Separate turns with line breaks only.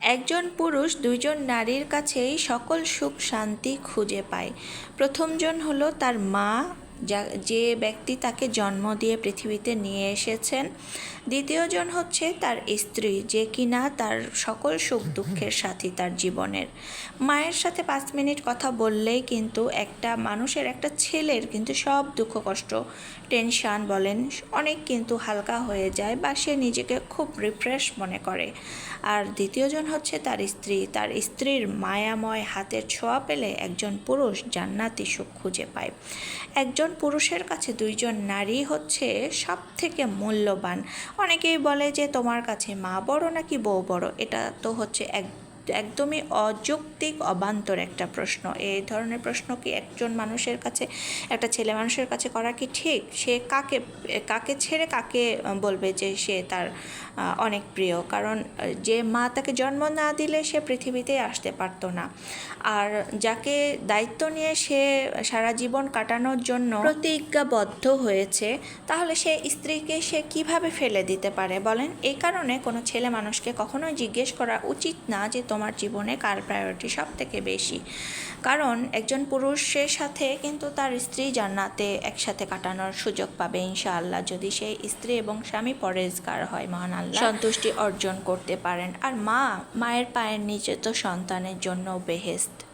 একজন পুরুষ দুইজন নারীর কাছেই সকল সুখ শান্তি খুঁজে পায়। প্রথমজন হলো তার মা যা, যে ব্যক্তি তাকে জন্ম দিয়ে পৃথিবীতে নিয়ে এসেছেন দ্বিতীয়জন হচ্ছে তার স্ত্রী, যে কিনা তার সকল সুখ দুঃখের সাথী তার জীবনের। মায়ের সাথে পাঁচ মিনিট কথা বললেই কিন্তু একটা মানুষের, একটা ছেলের কিন্তু সব দুঃখ, কষ্ট, টেনশান বলেন, অনেক কিন্তু হালকা হয়ে যায় বা সে নিজেকে খুব রিফ্রেশ মনে করে। আর দ্বিতীয়জন হচ্ছে তার স্ত্রী, তার স্ত্রীর মায়াময় হাতের ছোঁয়া পেলে একজন পুরুষ জান্নাতি সুখ খুঁজে পায়। একজন পুরুষের কাছে দুইজন নারী হচ্ছে সব থেকে মূল্যবান। অনেকেই বলে যে তোমার কাছে মা বড় নাকি বউ বড়? এটা তো হচ্ছে এক একদমই অযৌক্তিক, অবান্তর একটা প্রশ্ন। এই ধরনের প্রশ্ন কি একজন মানুষের কাছে, একটা ছেলে মানুষের কাছে করা কি ঠিক? সে কাকে কাকে ছেড়ে কাকে বলবে যে সে তার অনেক প্রিয়? কারণ যে মা তাকে জন্ম না দিলে সে পৃথিবীতে আসতে পারতো না। আর যাকে দায়িত্ব নিয়ে সে সারা জীবন কাটানোর জন্য প্রতিজ্ঞাবদ্ধ হয়েছে, তাহলে সে স্ত্রীকে সে কীভাবে ফেলে দিতে পারে বলেন? এই কারণে কোনো ছেলে মানুষকে কখনোই জিজ্ঞেস করা উচিত না যে তোমার জীবনে কার প্রায়োরিটি সব থেকে বেশি? কারণ একজন পুরুষের সাথে কিন্তু তার স্ত্রী জান্নাতে একসাথে কাটানোর সুযোগ পাবে ইনশাআল্লাহ। যদি সেই স্ত্রী এবং স্বামী পরেজগার হয়, মহান আল্লাহ। সন্তুষ্টি অর্জন করতে পারেন। আর মা, মায়ের পায়ের নিচে তো সন্তানের জন্য বেহেস্ত